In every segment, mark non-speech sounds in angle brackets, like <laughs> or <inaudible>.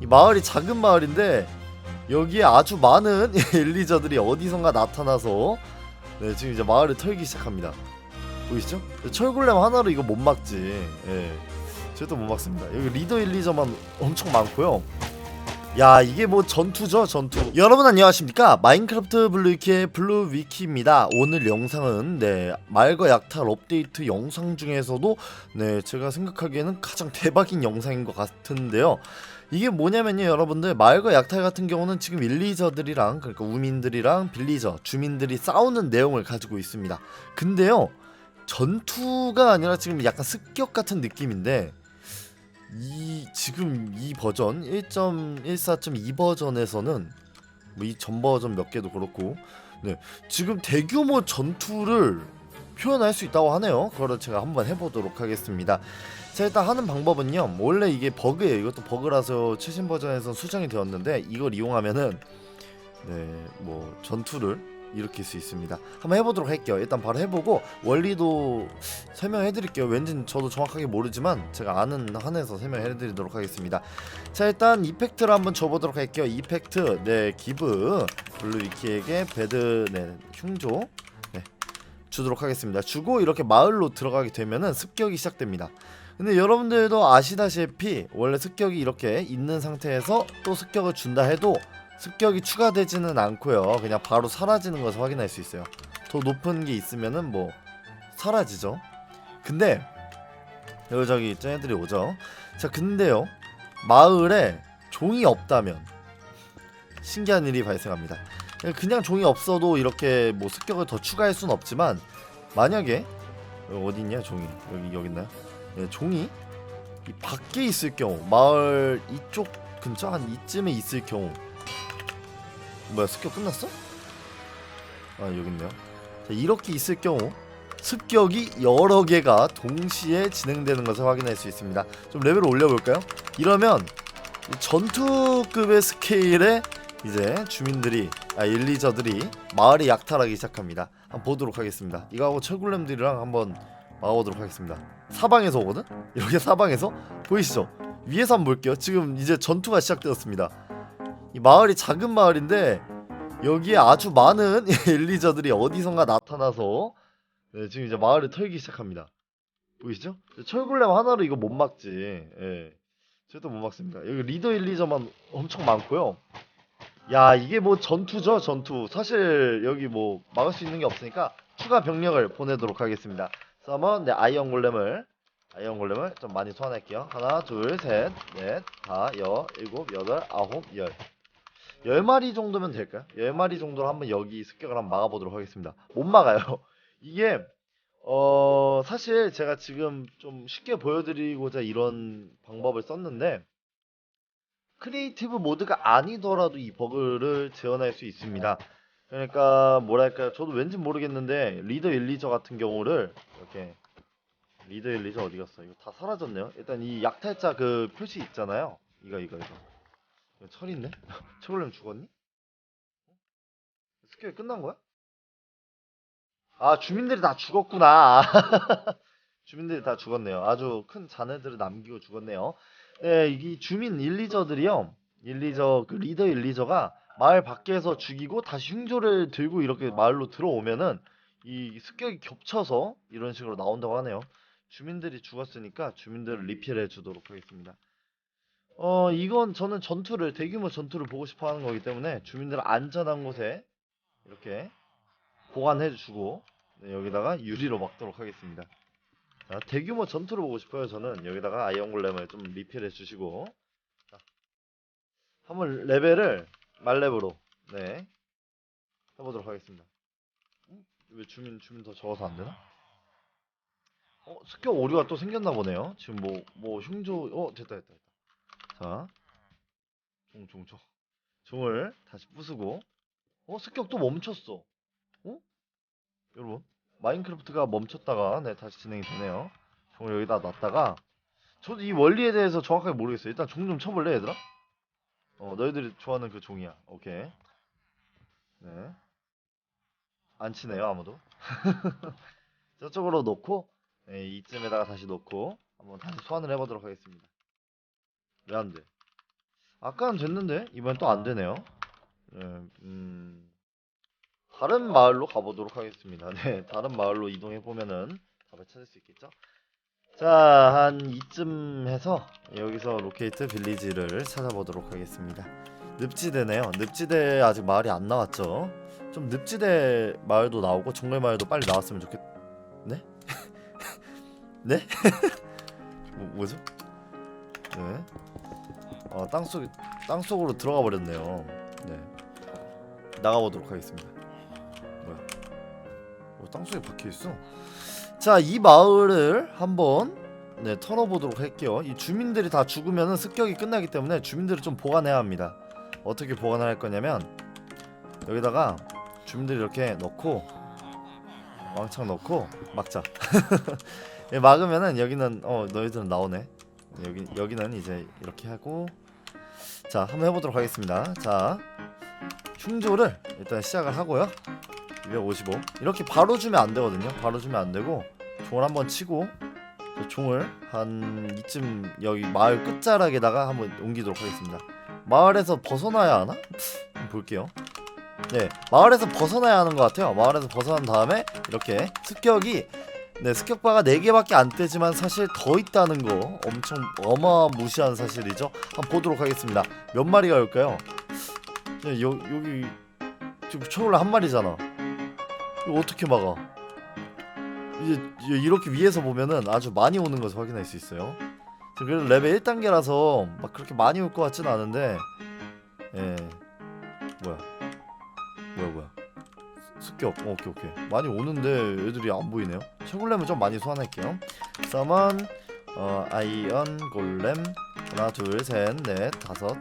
이 마을이 작은 마을인데 여기에 아주 많은 <laughs> 엘리저들이 어디선가 나타나서 네 지금 이제 마을을 털기 시작합니다. 보이시죠? 철골렘 하나로 이거 못 막지. 예. 절대 못 막습니다. 여기 리더 엘리저만 엄청 많고요. 야 이게 뭐 전투죠 전투 여러분 안녕하십니까 마인크래프트 블루위키의 블루위키입니다 오늘 영상은 네 말과 약탈 업데이트 영상 중에서도 네 제가 생각하기에는 가장 대박인 영상인 것 같은데요 이게 뭐냐면요 여러분들. 말과 약탈 같은 경우는 지금 일리저들이랑 그러니까 우민들이랑 빌리저 주민들이 싸우는 내용을 가지고 있습니다. 근데요 전투가 아니라 지금 약간 습격 같은 느낌인데 이 지금 이 버전 1.14.2 버전에서는 뭐 이 전 버전 몇 개도 그렇고 네. 지금 대규모 전투를 표현할 수 있다고 하네요. 그거를 제가 한번 해보도록 하겠습니다. 자 일단 하는 방법은요. 원래 이게 버그예요. 이것도 버그라서 최신 버전에서 수정이 되었는데 이걸 이용하면은 네 뭐 전투를 일으킬 수 있습니다. 한번 해보도록 할게요. 일단 바로 해보고 원리도 설명해드릴게요. 왠지 저도 정확하게 모르지만 제가 아는 한에서 설명해드리도록 하겠습니다. 자 일단 이펙트를 한번 줘보도록 할게요. 이펙트 네 기브 블루위키에게 배드 네 흉조 네 주도록 하겠습니다. 주고 이렇게 마을로 들어가게 되면은 습격이 시작됩니다. 근데 여러분들도 아시다시피 원래 습격이 이렇게 있는 상태에서 또 습격을 준다 해도 습격이 추가되지는 않고요. 그냥 바로 사라지는 것을 확인할 수 있어요. 더 높은 게 있으면은 뭐 사라지죠. 근데 여기 저기 쟤네들이 오죠. 자 근데요 마을에 종이 없다면 신기한 일이 발생합니다. 그냥 종이 없어도 이렇게 뭐 습격을 더 추가할 수는 없지만 만약에 어디 있냐 종이 여기 여기 있나요? 네, 종이 이 밖에 있을 경우 마을 이쪽 근처 한 이쯤에 있을 경우 뭐야 습격 끝났어? 아 여기 있네요. 자, 이렇게 있을 경우 습격이 여러 개가 동시에 진행되는 것을 확인할 수 있습니다. 좀 레벨을 올려볼까요? 이러면 이 전투급의 스케일에 이제 주민들이 아 일리저들이 마을에 약탈하기 시작합니다. 한번 보도록 하겠습니다. 이거하고 철굴렘들이랑 한번 막아보도록 하겠습니다. 사방에서 오거든? 이렇게 사방에서 보이시죠? 위에서 한번 볼게요. 지금 이제 전투가 시작되었습니다. 이 마을이 작은 마을인데 여기에 아주 많은 <laughs> 일리저들이 어디선가 나타나서 네, 지금 이제 마을을 털기 시작합니다. 보이시죠? 철골렘 하나로 이거 못 막지. 예. 절대 못 막습니다. 여기 리더 일리저만 엄청 많고요. 야 이게 뭐 전투죠 전투. 사실 여기 뭐 막을 수 있는 게 없으니까 추가 병력을 보내도록 하겠습니다. 그러면 네, 아이언 골렘을 아이언 골렘을 좀 많이 소환할게요. 하나, 둘, 셋, 넷, 다, 여, 일곱, 여덟, 아홉, 열. 열 마리 정도면 될까요? 열 마리 정도로 한번 여기 습격을 한번 막아보도록 하겠습니다. 못 막아요. <laughs> 이게 어 사실 제가 지금 좀 쉽게 보여드리고자 이런 방법을 썼는데 크리에이티브 모드가 아니더라도 이 버그를 재현할 수 있습니다. 그러니까 뭐랄까 저도 왠지 모르겠는데 리더 일리저 같은 경우를 이렇게 리더 일리저 어디 갔어? 이거 다 사라졌네요. 일단 이 약탈자 그 표시 있잖아요. 이거 이거 이거. 이거 철 있네? <laughs> 철울렘 죽었니? 스킬 끝난 거야? 아 주민들이 다 죽었구나. <laughs> 주민들이 다 죽었네요. 아주 큰 잔해들을 남기고 죽었네요. 네, 이 주민 일리저들이요. 일리저 그 리더 일리저가 마을 밖에서 죽이고 다시 흉조를 들고 이렇게 마을로 들어오면은 이 습격이 겹쳐서 이런 식으로 나온다고 하네요. 주민들이 죽었으니까 주민들을 리필해 주도록 하겠습니다. 어, 이건 저는 전투를 대규모 전투를 보고 싶어 하는 거기 때문에 주민들을 안전한 곳에 이렇게 보관해 주고 네, 여기다가 유리로 막도록 하겠습니다. 자, 대규모 전투를 보고 싶어요. 저는 여기다가 아이언 골렘을 좀 리필해 주시고 자, 한번 레벨을 말렙으로 네 해보도록 하겠습니다. 음? 왜 주민 주민 더 적어서 안 되나? 어 습격 오류가 또 생겼나 보네요. 지금 뭐뭐 흉조 어 됐다 됐다 됐다. 자, 종, 종, 종. 종을 다시 부수고, 어, 습격 또 멈췄어. 어? 여러분, 마인크래프트가 멈췄다가, 네, 다시 진행이 되네요. 종을 여기다 놨다가, 저도 이 원리에 대해서 정확하게 모르겠어요. 일단 종 좀 쳐볼래, 얘들아? 어, 너희들이 좋아하는 그 종이야. 오케이. 네. 안 치네요, 아무도. <laughs> 저쪽으로 놓고, 네, 이쯤에다가 다시 놓고, 한번 다시 소환을 해보도록 하겠습니다. 왜 안 돼? 아까는 됐는데 이번엔 또 안 되네요. 네, 음, 다른 마을로 가보도록 하겠습니다. <laughs> 네, 다른 마을로 이동해 보면은 답을 찾을 수 있겠죠. 자, 한 이쯤 해서 여기서 로케이트 빌리지를 찾아보도록 하겠습니다. 늪지대네요. 늪지대 아직 마을이 안 나왔죠. 좀 늪지대 마을도 나오고 정글 마을도 빨리 나왔으면 좋겠. 네? <laughs> 네? <laughs> 뭐, 뭐죠? 네. 어, 땅속 땅속으로 들어가 버렸네요. 네. 나가 보도록 하겠습니다. 어, 땅속에 박혀 있어. 자, 이 마을을 한번 네, 털어보도록 할게요. 이 주민들이 다 죽으면은 습격이 끝나기 때문에 주민들을 좀 보관해야 합니다. 어떻게 보관할 거냐면 여기다가 주민들 이렇게 넣고 왕창 넣고 막자. <laughs> 예, 막으면은 여기는 어 너희들은 나오네. 여기 여기는 이제 이렇게 하고 자 한번 해보도록 하겠습니다. 자 흉조를 일단 시작을 하고요. 255 이렇게 바로 주면 안 되거든요. 바로 주면 안 되고 종을 한번 치고 저 종을 한 이쯤 여기 마을 끝자락에다가 한번 옮기도록 하겠습니다. 마을에서 벗어나야 하나? 볼게요. 네, 마을에서 벗어나야 하는 것 같아요. 마을에서 벗어난 다음에 이렇게 습격이 네, 습격바가 4개밖에 안 되지만 사실 더 있다는 거 엄청 어마무시한 사실이죠. 한번 보도록 하겠습니다. 몇 마리가 올까요? 네, 여, 여기 지금 초월라 한 마리잖아. 이거 어떻게 막아? 이제 이렇게 위에서 보면은 아주 많이 오는 것을 확인할 수 있어요. 저 그래도 레벨 1단계라서 막 그렇게 많이 올 것 같진 않은데 예. 뭐야? 뭐야 뭐야? 습격. 어, 오케이 오케이. 많이 오는데 애들이 안 보이네요. 채굴렘을 좀 많이 소환할게요. 사만 어 아이언 골렘. 하나 둘 셋 넷 다섯.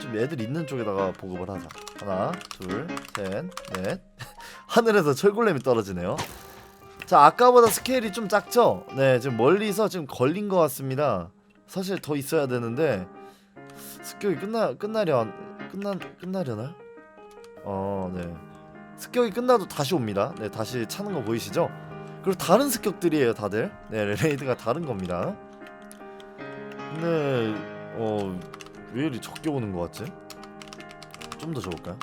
좀 애들 있는 쪽에다가 보급을 하자. 하나 둘 셋 넷 하늘에서 철골렘이 떨어지네요 자 아까보다 스케일이 좀 작죠 네 지금 멀리서 지금 걸린 것 같습니다 사실 더 있어야 되는데 습격이 끝나 끝나려 끝나 끝나려나? 어, 네. 습격이 끝나도 다시 옵니다. 네, 다시 차는 거 보이시죠? 그리고 다른 습격들이에요, 다들. 네, <laughs> 레이드가 다른 겁니다. 근데 어, 왜 이리 적게 오는 거 같지? 좀 더 적을까요?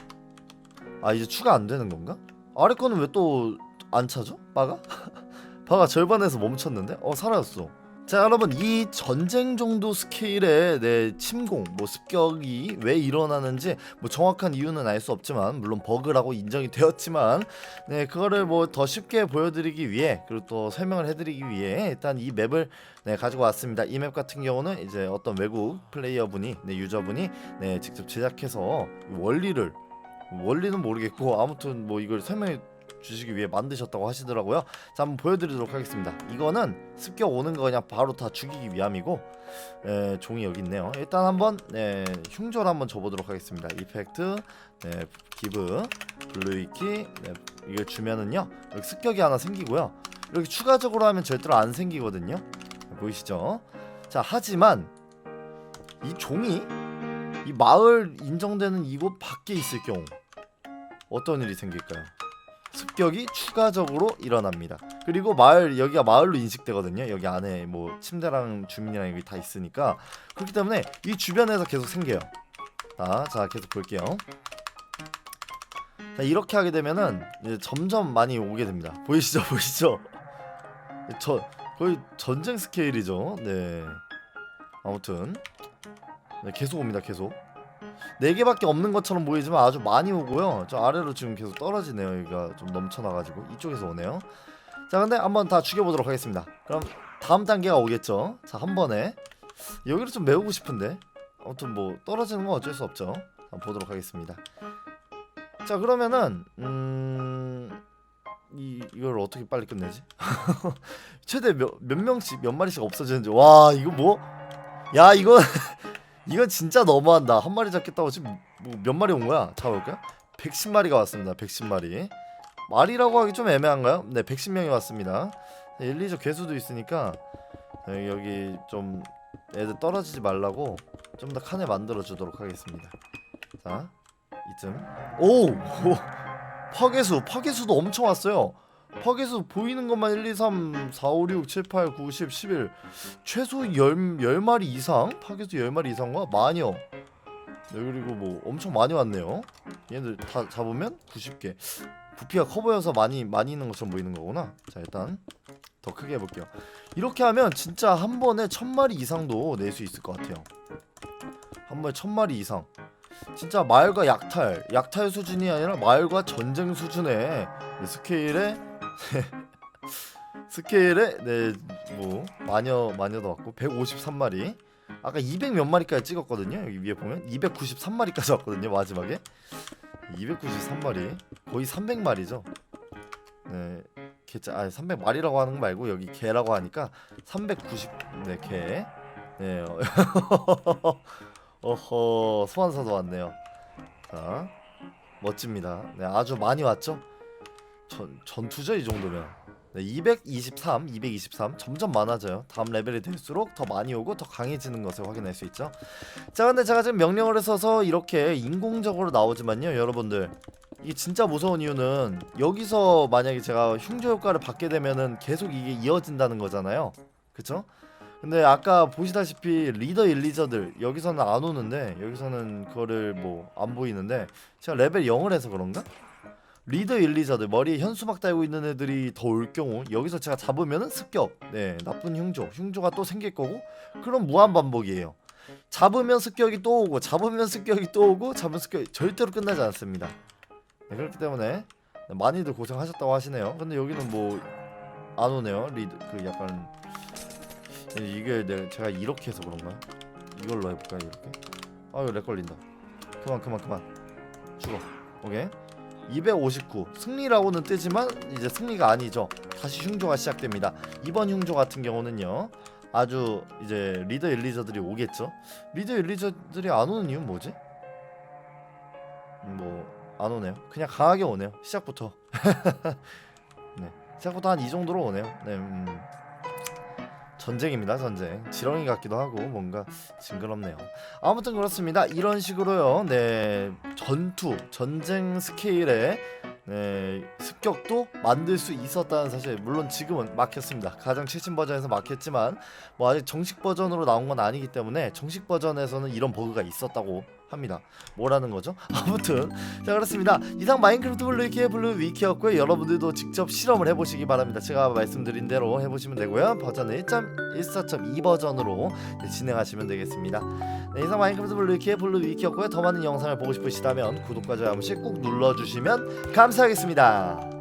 아, 이제 추가 안 되는 건가? 아래 거는 왜 또 안 차죠? 바가? <laughs> 바가 절반에서 멈췄는데? 어, 사라졌어. 자 여러분 이 전쟁 정도 스케일의 네, 침공 뭐 습격이 왜 일어나는지 뭐 정확한 이유는 알 수 없지만 물론 버그라고 인정이 되었지만 네 그거를 뭐 더 쉽게 보여드리기 위해 그리고 또 설명을 해드리기 위해 일단 이 맵을 네 가지고 왔습니다 이 맵 같은 경우는 이제 어떤 외국 플레이어분이 네 유저분이 네 직접 제작해서 이 원리를 원리는 모르겠고 아무튼 뭐 이걸 설명해 주시기 위해 만드셨다고 하시더라고요. 자 한번 보여드리도록 하겠습니다. 이거는 습격 오는 거 그냥 바로 다 죽이기 위함이고 에, 종이 여기 있네요. 일단 한번 네, 흉조를 한번 줘보도록 하겠습니다. 이펙트, 네, 기브, 블루이키 네, 이걸 주면은요 여기 습격이 하나 생기고요. 이렇게 추가적으로 하면 절대로 안 생기거든요. 네, 보이시죠? 자 하지만 이 종이 이 마을 인정되는 이곳 밖에 있을 경우 어떤 일이 생길까요? 습격이 추가적으로 일어납니다. 그리고 마을 여기가 마을로 인식되거든요. 여기 안에 뭐 침대랑 주민이랑 여기 다 있으니까 그렇기 때문에 이 주변에서 계속 생겨요. 자, 자 계속 볼게요. 자 이렇게 하게 되면은 점점 많이 오게 됩니다. 보이시죠, <laughs> 보이시죠? 저 거의 전쟁 스케일이죠. 네. 아무튼 네, 계속 옵니다. 계속. 네 개밖에 없는 것처럼 보이지만 아주 많이 오고요. 저 아래로 지금 계속 떨어지네요. 여기가 좀 넘쳐나가지고 이쪽에서 오네요. 자, 근데 한번 다 죽여보도록 하겠습니다. 그럼 다음 단계가 오겠죠. 자, 한 번에 여기를 좀 메우고 싶은데 아무튼 뭐 떨어지는 건 어쩔 수 없죠. 한번 보도록 하겠습니다. 자, 그러면은 음. 이 이걸 어떻게 빨리 끝내지? <laughs> 최대 몇, 몇 명씩 몇 마리씩 없어지는지 와 이거 뭐? 야 이거 이건 진짜 너무한다. 한 마리 잡겠다고 지금 뭐 몇 마리 온 거야? 잡아볼까요? 110마리가 왔습니다. 110마리. 말이라고 하기 좀 애매한가요? 네, 110명이 왔습니다. 네, 일리저 개수도 있으니까 네, 여기 좀 애들 떨어지지 말라고 좀 더 칸을 만들어 주도록 하겠습니다. 자, 이쯤. 오! 오! <laughs> 파괴수, 파괴수도 엄청 왔어요. 파괴수 보이는 것만 1, 2, 3, 4, 5, 6, 7, 8, 9, 10, 11 최소 10, 10마리 이상? 파괴수 10마리 이상과 마녀 네, 그리고 뭐 엄청 많이 왔네요. 얘들 다 잡으면 90개. 부피가 커 보여서 많이 많이 있는 것처럼 보이는 거구나. 자 일단 더 크게 해볼게요. 이렇게 하면 진짜 한 번에 천 마리 이상도 낼 수 있을 것 같아요. 한 번에 천 마리 이상. 진짜 마을과 약탈, 약탈 수준이 아니라 마을과 전쟁 수준의 네, 스케일의 <laughs> 스케일의 네뭐 마녀 마녀도 왔고 153마리. 아까 200 몇 마리까지 찍었거든요. 여기 위에 보면 293마리까지 왔거든요. 마지막에 293마리 거의 300마리죠. 네, 개짜 아 300마리라고 하는 거 말고 여기 개라고 하니까 390네 개. 네. 어, <laughs> 어허 소환사도 왔네요. 자 멋집니다. 네 아주 많이 왔죠. 전 전투죠 이 정도면. 네, 223, 223 점점 많아져요. 다음 레벨이 될수록 더 많이 오고 더 강해지는 것을 확인할 수 있죠. 자, 근데 제가 지금 명령을 써서 이렇게 인공적으로 나오지만요, 여러분들. 이게 진짜 무서운 이유는 여기서 만약에 제가 흉조 효과를 받게 되면은 계속 이게 이어진다는 거잖아요. 그쵸? 근데 아까 보시다시피 리더 일리저들 여기서는 안 오는데 여기서는 그거를 뭐 안 보이는데 제가 레벨 0을 해서 그런가? 리더 일리저들 머리에 현수막 달고 있는 애들이 더 올 경우 여기서 제가 잡으면은 습격. 네 나쁜 흉조. 흉조가 또 생길 거고 그럼 무한 반복이에요. 잡으면 습격이 또 오고 잡으면 습격이 또 오고 잡으면 습격이 절대로 끝나지 않습니다. 네, 그렇기 때문에 네, 많이들 고생하셨다고 하시네요. 근데 여기는 뭐 안 오네요. 리드 그 약간 네, 이게 내 제가 이렇게 해서 그런가요? 이걸로 해볼까요 이렇게? 아유 렉 걸린다. 그만 그만 그만. 죽어. 오케이 259 승리라고는 뜨지만 이제 승리가 아니죠. 다시 흉조가 시작됩니다. 이번 흉조 같은 경우는요. 아주 이제 리더 일리저들이 오겠죠. 리더 일리저들이 안 오는 이유는 뭐지? 뭐 안 오네요. 그냥 강하게 오네요. 시작부터. <laughs> 네. 시작부터 한 이 정도로 오네요. 네. 음. 전쟁입니다 전쟁. 지렁이 같기도 하고 뭔가 징그럽네요. 아무튼 그렇습니다. 이런 식으로요. 네 전투 전쟁 스케일의 네 습격도 만들 수 있었다는 사실 물론 지금은 막혔습니다. 가장 최신 버전에서 막혔지만 뭐 아직 정식 버전으로 나온 건 아니기 때문에 정식 버전에서는 이런 버그가 있었다고 합니다. 뭐라는 거죠? <laughs> 아무튼. 자 그렇습니다. 이상 마인크래프트 블루 위키의 블루 위키였고요. 여러분들도 직접 실험을 해보시기 바랍니다. 제가 말씀드린 대로 해보시면 되고요. 버전 1.14.2 버전으로 네, 진행하시면 되겠습니다. 네, 이상 마인크래프트 블루 위키의 블루 위키였고요. 더 많은 영상을 보고 싶으시다면 구독과 좋아요 한 번씩 꼭 눌러주시면 감사하겠습니다